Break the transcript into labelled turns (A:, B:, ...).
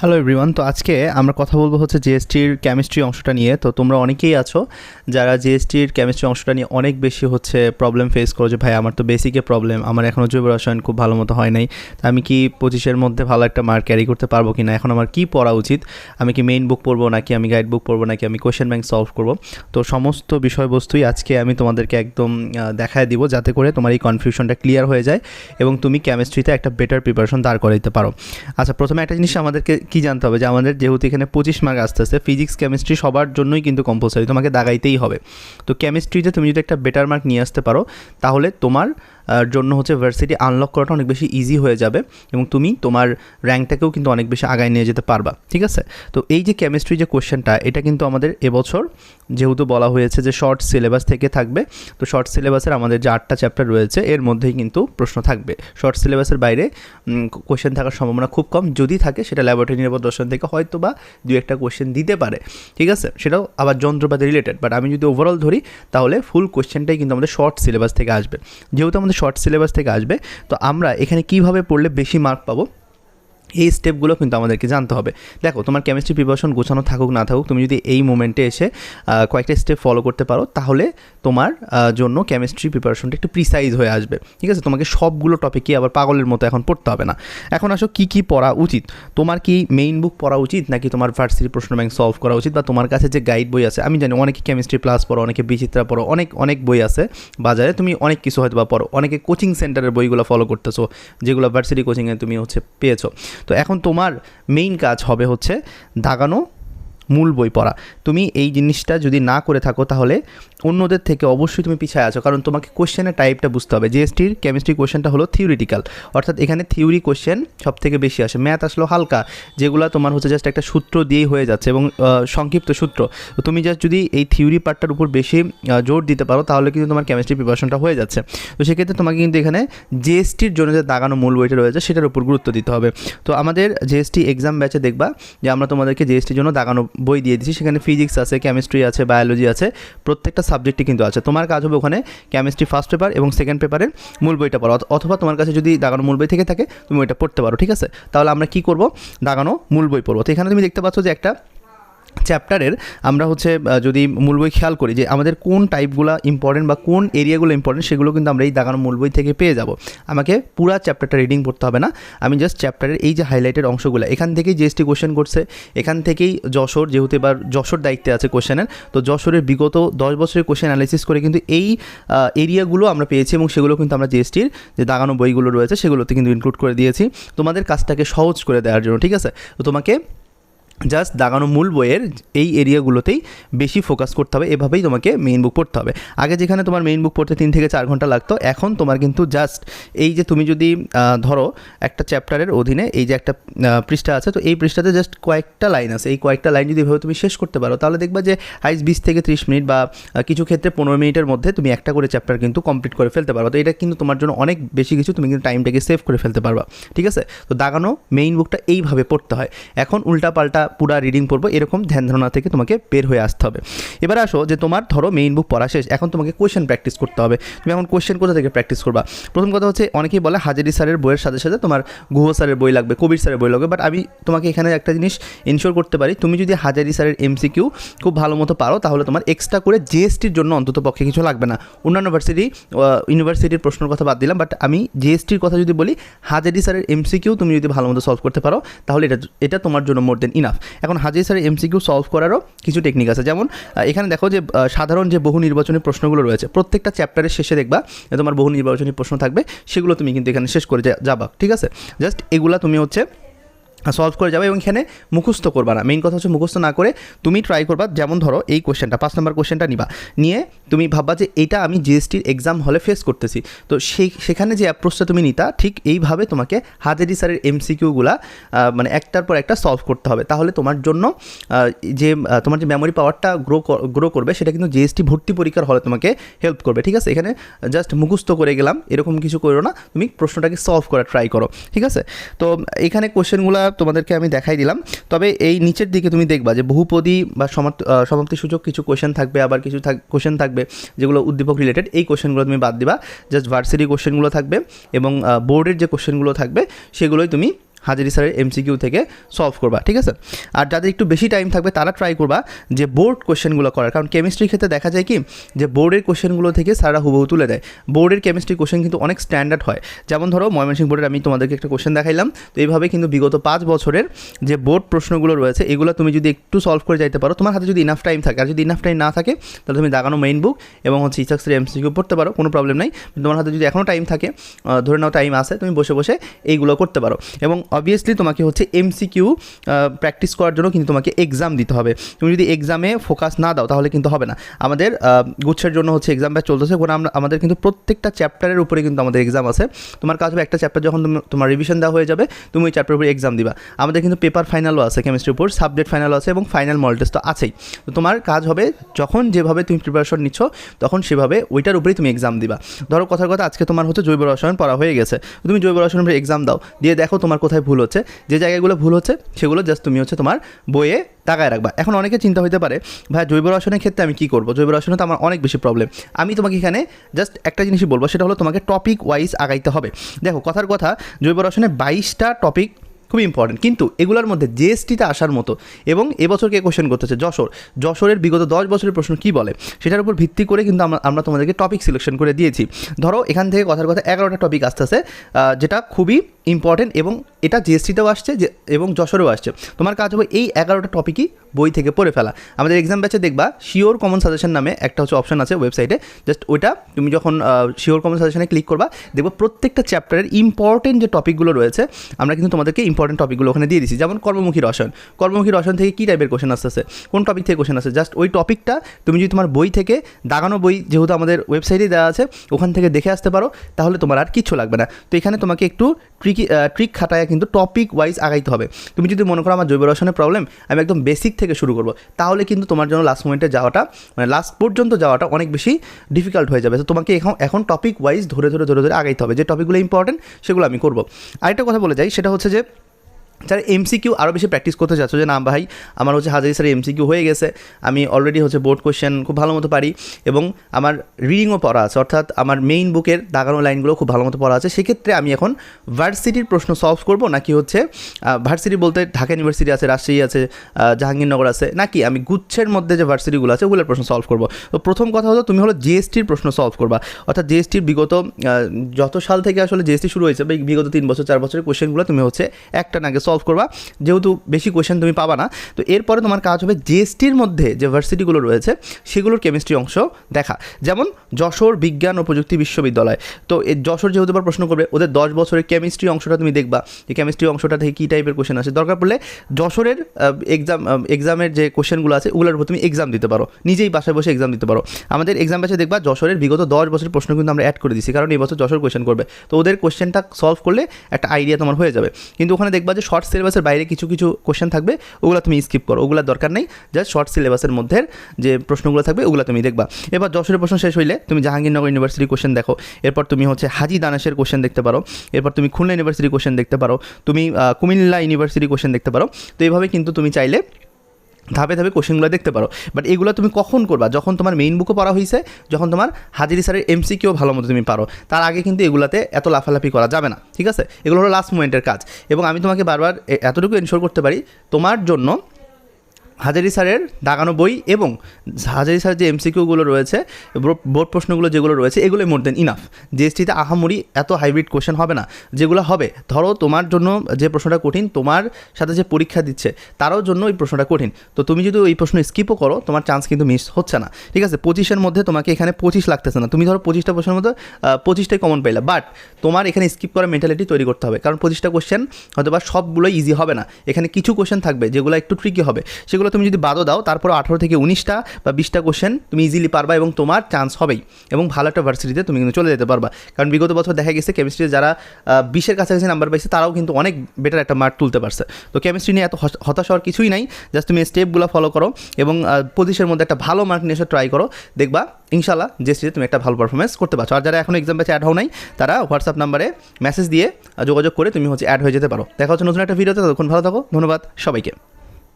A: Hello everyone তো আজকে আমরা কথা বলব হচ্ছে জিএসটির কেমিস্ট্রি অংশটা নিয়ে। তো তোমরা অনেকেই আছো যারা জিএসটির কেমিস্ট্রি অংশটা নিয়ে অনেক বেশি হচ্ছে প্রবলেম ফেস করো যে ভাই, আমার তো বেসিকে প্রবলেম আমার এখনও জৈব রসায়ন খুব ভালো মতো হয় নাই। তা আমি কি পঁচিশের মধ্যে ভালো একটা মার্ক ক্যারি করতে পারব কি না এখন আমার কি পড়া উচিত? আমি কি মেইন বুক পড়ব নাকি আমি গাইড বুক পড়ব নাকি আমি কোয়েশ্চেন ব্যাংক সলভ করব? তো সমস্ত বিষয়বস্তুই আজকে আমি তোমাদেরকে একদম দেখায় দিব যাতে করে তোমার এই কনফিউশনটা ক্লিয়ার হয়ে যায় এবং তুমি কেমিস্ট্রিতে একটা বেটার প্রিপারেশন দাঁড় করাইতে পারো। আচ্ছা প্রথমে একটা জিনিস আমাদেরকে কি জানতে হবে? যে আমাদের যেহেতু এখানে পঁচিশ মার্ক আসতে আসতে ফিজিক্স কেমিস্ট্রি সবার জন্যই কিন্তু কম্পালসারি তোমাকে দাগাইতেই হবে। তো কেমিস্ট্রিতে তুমি যদি একটা বেটার মার্ক নিয়ে আসতে পারো, তাহলে তোমার জন্য হচ্ছে ভার্সিটি আনলক করাটা অনেক বেশি ইজি হয়ে যাবে এবং তুমি তোমার র্যাঙ্কটাকেও কিন্তু অনেক বেশি আগায় নিয়ে যেতে পারবা, ঠিক আছে? তো এই যে কেমিস্ট্রি যে কোশ্চেনটা এটা কিন্তু আমাদের এবছর যেহেতু বলা হয়েছে যে শর্ট সিলেবাস থেকে থাকবে, তো শর্ট সিলেবাসের আমাদের যে আটটা চ্যাপ্টার রয়েছে, এর মধ্যেই কিন্তু প্রশ্ন থাকবে। শর্ট সিলেবাসের বাইরে কোশ্চেন থাকার সম্ভাবনা খুব কম, যদি থাকে সেটা ল্যাবরেটরি নিরাপদ দর্শন থেকে হয়তো বা দু একটা কোশ্চেন দিতে পারে, ঠিক আছে? সেটাও আবার যন্ত্রপাতি রিলেটেড বাট আমি যদি ওভারঅল ধরি, তাহলে ফুল কোশ্চেনটাই কিন্তু আমাদের শর্ট সিলেবাস থেকে আসবে। যেহেতু আমাদের শর্ট সিলেবাস থেকে আসবে। তো আমরা এখানে কীভাবে পড়লে বেশি মার্ক পাবো? এই স্টেপগুলো কিন্তু আমাদেরকে জানতে হবে। দেখো, তোমার কেমিস্ট্রি প্রিপারেশন গোছানো থাকুক, না থাকুক, তুমি যদি এই মোমেন্টে এসে কয়েকটা স্টেপ ফলো করতে পারো, তাহলে তোমার জন্য কেমিস্ট্রি প্রিপারেশনটা একটু প্রিসাইজ হয়ে আসবে। ঠিক আছে? তোমাকে সবগুলো টপিকই আবার পাগলের মতো এখন পড়তে হবে না। এখন আসো, কী কী পড়া উচিত? তোমার কি মেইন বুক পড়া উচিত, নাকি তোমার ভার্সিটি প্রশ্ন ব্যাংক সলভ করা উচিত, বা তোমার কাছে যে গাইড বই আছে, আমি জানি অনেকে কেমিস্ট্রি প্লাস পড়ো, অনেকে বিচিত্রা পড়ো, অনেক অনেক বই আছে বাজারে, তুমি অনেক কিছু হয়তো বা পড়ো, অনেকে কোচিং সেন্টারের বইগুলো ফলো করতেছো, যেগুলো ভার্সিটি কোচিংয়ে তুমি হচ্ছে পেয়েছ। তো এখন তোমার মেইন কাজ হবে হচ্ছে দাগানো মূল বই পড়া। তুমি এই জিনিসটা যদি না করে থাকো তাহলে অন্যদের থেকে অবশ্যই তুমি পিছিয়ে আছো। কারণ তোমাকে কোশ্চেনের টাইপটা বুঝতে হবে। জিএসটির কেমিস্ট্রি কোশ্চেনটা হলো থিওরিটিক্যাল অর্থাৎ এখানে থিওরি কোশ্চেন সব থেকে বেশি আসে। ম্যাথ আসলো হালকা, যেগুলো তোমার হচ্ছে জাস্ট একটা সূত্র দিয়েই হয়ে যাচ্ছে এবং সংক্ষিপ্ত সূত্র। তুমি জাস্ট যদি এই থিওরি পার্টটার উপর বেশি জোর দিতে পারো তাহলে কিন্তু তোমার কেমিস্ট্রি প্রিপারেশনটা হয়ে যাচ্ছে। তো সেক্ষেত্রে তোমাকে কিন্তু এখানে জিএসটির জন্য যে দাগানো মূল বইটা রয়েছে সেটার উপর গুরুত্ব দিতে হবে। তো আমাদের জিএসটি এক্সাম ব্যাচে দেখবা যে আমরা তোমাদেরকে জিএসটির জন্য দাগানো বই দিয়ে দিচ্ছি সেখানে ফিজিক্স আছে কেমিস্ট্রি আছে বায়োলজি আছে, প্রত্যেকটা সাবজেক্টই কিন্তু আছে। তোমার কাজ হবে ওখানে কেমিস্ট্রি ফার্স্ট পেপার এবং সেকেন্ড পেপারের মূল বইটা পড়ো। অথ- অথবা তোমার কাছে যদি দাগানো মূল বই থেকে থাকে, তুমি ওইটা পড়তে পারো, ঠিক আছে? তাহলে আমরা কি করব? দাগানো মূল বই পড়ব। তো এখানে তুমি দেখতে পাচ্ছ যে একটা চ্যাপ্টারের আমরা হচ্ছে যদি মূল বই খেয়াল করি যে আমাদের কোন টাইপগুলো ইম্পর্টেন্ট বা কোন এরিয়াগুলো ইম্পর্টেন্ট সেগুলো কিন্তু আমরা এই দাগানো মূল বই থেকে পেয়ে যাব। আমাকে পুরো চ্যাপ্টারটা রিডিং পড়তে হবে না। আমি জাস্ট চ্যাপ্টারের এই যে হাইলাইটেড অংশগুলো, এখান থেকেই জিএসটি কোশ্চেন করছে, এখান থেকেই যশোর, যেহেতু এবার যশোর দায়িত্বে আছে কোশ্চেনের তো যশোরের বিগত দশ বছরের কোশ্চেন অ্যানালিসিস করে কিন্তু এই এরিয়াগুলো আমরা পেয়েছি এবং সেগুলো কিন্তু আমরা জিএসটির যে দাগানো বইগুলো রয়েছে সেগুলোতে কিন্তু ইনক্লুড করে দিয়েছি। তোমাদের কাজটাকে সহজ করে দেওয়ার জন্য, ঠিক আছে? তো তোমাকে জাস্ট দাগানো মূল বইয়ের এই এরিয়াগুলোতেই বেশি ফোকাস করতে হবে, এভাবেই তোমাকে মেইন বুক পড়তে হবে। আগে যেখানে তোমার মেইন বুক পড়তে তিন থেকে চার ঘণ্টা লাগতো, এখন তোমার কিন্তু জাস্ট এই যে তুমি যদি ধরো একটা চ্যাপ্টারের অধীনে এই যে একটা পৃষ্ঠা আছে, তো এই পৃষ্ঠাতে জাস্ট কয়েকটা লাইন আছে। এই কয়েকটা লাইন যদি এভাবে তুমি শেষ করতে পারো, তাহলে দেখবা যে হাইস বিশ থেকে ত্রিশ মিনিট বা কিছু ক্ষেত্রে পনেরো মিনিটের মধ্যে তুমি একটা করে চ্যাপ্টার কিন্তু কমপ্লিট করে ফেলতে পারো। তো এটা কিন্তু তোমার জন্য অনেক বেশি কিছু, তুমি কিন্তু টাইমটাকে সেভ করে ফেলতে পারবা। ঠিক আছে? তো দাগানো মেইন বুকটা এইভাবে পড়তে হয়। এখন উল্টা পাল্টা পুরা রিডিং পড়ব, এরকম ধ্যান ধারণা থেকে তোমাকে বের হয়ে আসতে হবে। এবার আসো যে তোমার ধরো মেইন বুক পড়া শেষ, এখন তোমাকে কোয়েশ্চেন প্র্যাকটিস করতে হবে। তুমি এখন কোয়েশ্চেন কোথা থেকে প্র্যাকটিস করবা? প্রথম কথা হচ্ছে, অনেকেই বলে হাজারি স্যারের বইয়ের সাথে সাথে তোমার গুহ স্যারের বই লাগবে, কবির স্যারের বই লাগবে বাট আমি তোমাকে এখানে একটা জিনিস ইনশোর করতে পারি, তুমি যদি হাজারি স্যারের এমসিকিউ খুব ভালো মতো পারো, তাহলে তোমার এক্সট্রা করে জিএসটির জন্য অন্তত পক্ষে কিছু লাগবে না। অন্যান্য ভার্সিটি ইউনিভার্সিটির প্রশ্নের কথা বাদ দিলাম বাট আমি জিএসটির কথা যদি বলি, হাজারি স্যারের এমসিকিউ তুমি যদি ভালো মতো সলভ করতে পারো, তাহলে এটা এটা তোমার জন্য মোর দেন ইনাফ এখন হাজির স্যারের এমসিকিউ সলভ করারও কিছু টেকনিক আছে। যেমন এখানে দেখো যে সাধারণ যে বহু নির্বাচনী প্রশ্নগুলো রয়েছে, প্রত্যেকটা চ্যাপ্টারের শেষে দেখবা তোমার বহু নির্বাচনী প্রশ্ন থাকবে, সেগুলো তুমি কিন্তু এখানে শেষ করে যাবা, ঠিক আছে? জাস্ট এগুলা তুমি হচ্ছে সলভ করে যাবে এবং এখানে মুখস্থ করবা না। মেইন কথা হচ্ছে মুখস্থ না করে তুমি ট্রাই করবা, যেমন ধরো এই কোশ্চেনটা পাঁচ নম্বর কোশ্চেনটা নিবা। নিয়ে তুমি ভাববা যে এটা আমি জিএসটির এক্সাম হলে ফেস করতেছি। তো সেই সেখানে যে অ্যাপ্রোচটা তুমি নিতা, ঠিক এইভাবে তোমাকে হাজারি স্যারের এমসিকিউগুলা মানে একটার পর একটা সলভ করতে হবে। তাহলে তোমার জন্য যে তোমার যে মেমোরি পাওয়ারটা গ্রো গ্রো করবে, সেটা কিন্তু জিএসটি ভর্তি পরীক্ষার হলে তোমাকে হেল্প করবে। ঠিক আছে? এখানে জাস্ট মুখস্থ করে গেলাম, এরকম কিছু করো না। তুমি প্রশ্নটাকে সলভ করা ট্রাই করো। ঠিক আছে? তো এখানে কোশ্চেনগুলো তোমাদেরকে আমি দেখাই দিলাম। তবে এই নিচের দিকে তুমি দেখবা যে বহুপদী বা সমাপ্ত সূচক কিছু কোশ্চেন থাকবে, আবার কিছু কোশ্চেন থাকবে যেগুলো উদ্দীপক রিলেটেড এই কোশ্চেনগুলো তুমি বাদ দিবা। জাস্ট ভার্সিটি কোশ্চেনগুলো থাকবে এবং বোর্ডের যে কোশ্চেনগুলো থাকবে, সেগুলোই তুমি হাজারি স্যারের এমসিকিউ থেকে সলভ করবা, ঠিক আছে? আর যাদের একটু বেশি টাইম থাকবে, তারা ট্রাই করবা যে বোর্ড কোশ্চেনগুলো করার। কারণ কেমিস্ট্রির ক্ষেত্রে দেখা যায় কি, যে বোর্ডের কোশ্চেনগুলো থেকে স্যাররা হুবহু তুলে দেয়। বোর্ডের কেমিস্ট্রি কোশ্চেন কিন্তু অনেক স্ট্যান্ডার্ড হয়। যেমন ধরো, ময়মনসিংহ বোর্ডের আমি তোমাদেরকে একটা কোশ্চেন দেখাইলাম। তো এইভাবে কিন্তু বিগত পাঁচ বছরের যে বোর্ড প্রশ্নগুলো রয়েছে, এগুলো তুমি যদি একটু সলভ করে যাইতে পারো, তোমার হাতে যদি ইনাফ টাইম থাকে, আর যদি ইনাফ টাইম না থাকে, তাহলে তুমি দাগানো মেইন বুক এবং হচ্ছে ইসাক্সের এমসিকিউ পড়তে পারো, কোনো প্রবলেম নাই। তোমার হাতে যদি এখনও টাইম থাকে ধরে নাও টাইম আছে, তুমি বসে বসে এইগুলো করতে পারো। এবং অবভিয়াসলি তোমাকে হচ্ছে এমসিকিউ প্র্যাকটিস করার জন্য কিন্তু তোমাকে এক্সাম দিতে হবে। তুমি যদি এক্সামে ফোকাস না দাও তাহলে কিন্তু হবে না। আমাদের গুচ্ছের জন্য হচ্ছে এক্সাম ব্যাচ চলতেছে। ওখানে আমরা, আমাদের কিন্তু প্রত্যেকটা চ্যাপ্টারের উপরে কিন্তু আমাদের এক্সাম আছে। তোমার কাজ হবে একটা চ্যাপ্টার যখন তুমি- তোমার রিভিশন দেওয়া হয়ে যাবে, তুমি ওই চ্যাপ্টারের উপরে এক্সাম দিবা। আমাদের কিন্তু পেপার ফাইনালও আছে কেমিস্ট্রির উপর সাবজেক্ট ফাইনালও আছে এবং ফাইনাল মডেল টেস্ট তো আছেই। তো তোমার কাজ হবে যখন যেভাবে তুমি প্রিপারেশন নিচ্ছ, তখন সেভাবে ওইটার উপরেই তুমি এক্সাম দিবা। ধরো কথার কথা, আজকে তোমার হচ্ছে জৈব রসায়ন পড়া হয়ে গেছে। তুমি জৈব রসায়নের উপরে এক্সাম দাও। দিয়ে দেখো তোমার কোথায় ভুল হচ্ছে, যে জায়গাগুলো ভুল হচ্ছে, সেগুলো জাস্ট তুমি হচ্ছে তোমার বইয়ে তাকায় রাখবা। এখন অনেকে চিন্তা হতে পারে, ভাই, জৈব রসায়নের ক্ষেত্রে আমি কী করব? জৈব রসায়নে তো আমার অনেক বেশি প্রবলেম আমি তোমাকে এখানে জাস্ট একটা জিনিসই বলব, সেটা হলো তোমাকে টপিক ওয়াইজ আগাইতে হবে। দেখো, কথার কথা, জৈব রসায়নে বাইশটা টপিক খুবই ইম্পর্টেন্ট কিন্তু এগুলোর মধ্যে জিএসটিতে আসার মতো এবং এবছর কে কোশ্চেন করতেছে যশোর। যশোরের বিগত দশ বছরের প্রশ্ন কী বলে? সেটার উপর ভিত্তি করে কিন্তু আমরা আমরা তোমাদেরকে টপিক সিলেকশন করে দিয়েছি। ধরো, এখান থেকে কথার কথা এগারোটা টপিক আসতেছে যেটা খুবই ইম্পর্টেন্ট এবং এটা জিএসটিতেও আসছে যে, এবং যশোরেও আসছে। তোমার কাজ হবে এই এগারোটা টপিকই বই থেকে পড়ে ফেলা। আমাদের এক্সাম ব্যাচে দেখবা শিওর কমন সাজেশন নামে একটা হচ্ছে অপশন আছে ওয়েবসাইটে জাস্ট ওইটা তুমি যখন শিওর কমন সাজেশনে ক্লিক করবা, দেখব প্রত্যেকটা চ্যাপ্টারের ইম্পর্টেন্ট যে টপিকগুলো রয়েছে, আমরা কিন্তু তোমাদেরকে ইম্পর্টেন্ট টপিকগুলো ওখানে দিয়ে দিচ্ছি যেমন কর্মমুখী রসায়ন। কর্মমুখী রসায়ন থেকে কী টাইপের কোশ্চেন আসতেছে? কোন টপিক থেকে কোশ্চেন আসছে? জাস্ট ওই টপিকটা তুমি যদি তোমার বই থেকে, দাগানো বই যেহেতু আমাদের ওয়েবসাইটেই দেওয়া আছে, ওখান থেকে দেখে আসতে পারো, তাহলে তোমার আর কিচ্ছু লাগবে না। তো এখানে তোমাকে একটু ট্রিকি ট্রিক খাটায় কিন্তু টপিক ওয়াইজ আগাইতে হবে। তুমি যদি মনে করো আমার জৈব রসায়নের প্রবলেম আমি একদম বেসিক থেকে শুরু করব, তাহলে কিন্তু তোমার জন্য লাস্ট মোমেন্টে যাওয়াটা মানে লাস্ট পর্যন্ত যাওয়াটা অনেক বেশি ডিফিকাল্ট হয়ে যাবে। তো তোমাকে এখন এখন টপিক ওয়াইজ ধরে ধরে ধরে ধরে আগাইতে হবে। যে টপিকগুলো ইম্পর্টেন্ট সেগুলো আমি করব। আরেকটা কথা বলে যাই, সেটা হচ্ছে যে যারা এমসিকিউ আরও বেশি প্র্যাকটিস করতে চাচ্ছ যে, না ভাই, আমার হচ্ছে হাজারি স্যারের এমসিকিউ হয়ে গেছে, আমি অলরেডি হচ্ছে বোর্ড কোশ্চেন খুব ভালো মতো পারি এবং আমার রিডিংও পড়া আছে। অর্থাৎ আমার মেইন বুকের দাগানো লাইনগুলো খুব ভালো মতো পড়া আছে। সেক্ষেত্রে আমি এখন ভার্সিটির প্রশ্ন সলভ করব, নাকি হচ্ছে ভার্সিটি বলতে ঢাকা ইউনিভার্সিটি আছে, রাজশাহী আছে জাহাঙ্গীরনগর আছে, নাকি আমি গুচ্ছের মধ্যে যে ভার্সিটিগুলো আছে, ওগুলোর প্রশ্ন সলভ করব? তো প্রথম কথা হলো, তুমি হলো জিএসটির প্রশ্ন সলভ করবা। অর্থাৎ জিএসটির বিগত যত সাল থেকে আসলে জিএসটি শুরু হয়েছে, বিগত তিন বছর, চার বছরের কোয়েশ্চেনগুলো তুমি হচ্ছে একটা নাগে সলভ করবা। যেহেতু বেশি কোশ্চেন তুমি পাবা না, তো এরপরে তোমার কাজ হবে জিএসটির মধ্যে যে ভার্সিটিগুলো রয়েছে, সেগুলোর কেমিস্ট্রি অংশ দেখা। যেমন যশোর বিজ্ঞান ও প্রযুক্তি বিশ্ববিদ্যালয়। তো যশোর যেহেতু এবার প্রশ্ন করবে, ওদের দশ বছরের কেমিস্ট্রি অংশটা তুমি দেখবা। যে কেমিস্ট্রি অংশটা থেকে কী টাইপের কোশ্চেন আছে দরকার পড়লে যশোরের এক্সাম এক্সামের যে কোশ্চেনগুলো আছে, ওগুলোর উপর তুমি এক্সাম দিতে পারো। নিজেই বাসায় বসে এক্সাম দিতে পারো। আমাদের এক্সাম ব্যাচে দেখবা যশোরের বিগত দশ বছরের প্রশ্ন কিন্তু আমরা অ্যাড করে দিচ্ছি কারণ এই বছর যশোর কোশ্চেন করবে। তো ওদের কোশ্চেনটা সলভ করলে একটা আইডিয়া তোমার হয়ে যাবে। কিন্তু ওখানে দেখবা যে শর্ট সিলেবাসের বাইরে কিছু কিছু কোশ্চেন থাকবে, ওগুলো তুমি স্কিপ করো। ওগুলো দরকার নেই জাস্ট শর্ট সিলেবাসের মধ্যে যে প্রশ্নগুলো থাকবে, ওগুলো তুমি দেখবা। এবার যশোরের প্রশ্ন শেষ হইলে তুমি জাহাঙ্গীরনগর ইউনিভার্সিটি কোশ্চেন দেখো। এরপর তুমি হচ্ছে হাজি দানাসের কোশ্চেন দেখতে পারো। এরপর তুমি খুলনা ইউনিভার্সিটি কোশ্চেন দেখতে পারো। তুমি কুমিল্লা ইউনিভার্সিটি কোশ্চেন দেখতে পারো। তো এইভাবে কিন্তু তুমি চাইলে ধাপে ধাপে কোশ্চেনগুলো দেখতে পারো। বাট এগুলো তুমি কখন করবা? যখন তোমার মেইন বুকও পড়া হয়েছে যখন তোমার হাজিরি স্যারের এমসিকিউ ভালো মতো তুমি পারো, তার আগে কিন্তু এগুলাতে এত লাফালাফি করা যাবে না, ঠিক আছে? এগুলো হলো লাস্ট মোমেন্টের কাজ। এবং আমি তোমাকে বারবার এতটুকু এনশোর করতে পারি, তোমার জন্য হাজারি স্যারের দাগানো বই এবং হাজারি স্যারের যে এমসিকিউগুলো রয়েছে বোর্ড- প্রশ্নগুলো যেগুলো রয়েছে এগুলো মোর দেন ইনাফ জিএসটিতে আহামরি এত হাইব্রিড কোশ্চেন হবে না। যেগুলো হবে, ধরো তোমার জন্য যে প্রশ্নটা কঠিন, তোমার সাথে যে পরীক্ষা দিচ্ছে, তারও জন্য এই প্রশ্নটা কঠিন। তো তুমি যদি ওই প্রশ্ন স্কিপও করো, তোমার চান্স কিন্তু মিস হচ্ছে না। ঠিক আছে? পঁচিশের মধ্যে তোমাকে এখানে পঁচিশ লাগতেছে না। তুমি ধরো পঁচিশটা প্রশ্নের মধ্যে পঁচিশটাই কমন পাইলা। বাট তোমার এখানে স্কিপ করার মেন্টালিটি তৈরি করতে হবে। কারণ পঁচিশটা কোশ্চেন হয়তো বা সবগুলোই ইজি হবে না। এখানে কিছু কোশ্চেন থাকবে যেগুলো একটু ট্রিকি হবে। সেগুলো তুমি যদি বাদও দাও তারপর আঠারো থেকে উনিশটা বা বিশটা কোশ্চেন তুমি ইজিলি পারবা এবং তোমার চান্স হবেই। এবং ভালো একটা ভার্সিটিতে তুমি কিন্তু চলে যেতে পারবা। কারণ বিগত বছর দেখা গেছে কেমিস্ট্রিতে যারা বিশের কাছাকাছি নাম্বার পাইছে, তারাও কিন্তু অনেক বেটার একটা মার্ক তুলতে পারছে। তো কেমিস্ট্রি নিয়ে এত হতাশ হওয়ার কিছুই নাই। জাস্ট তুমি স্টেপগুলো ফলো করো এবং পঁচিশের মধ্যে একটা ভালো মার্ক নিয়ে এসে ট্রাই করো। দেখবা ইনশাল্লাহ যে স্টেজে তুমি একটা ভালো পারফরমেন্স করতে পারছ। আর যারা এখন এক্সাম ব্যাচে অ্যাড হও নাই, তারা হোয়াটসঅ্যাপ নাম্বারে মেসেজ দিয়ে যোগাযোগ করে তুমি হচ্ছে অ্যাড হয়ে যেতে পারো। দেখা হচ্ছে নতুন একটা ভিডিওতে ততক্ষণ ভালো থাকো, ধন্যবাদ সবাইকে।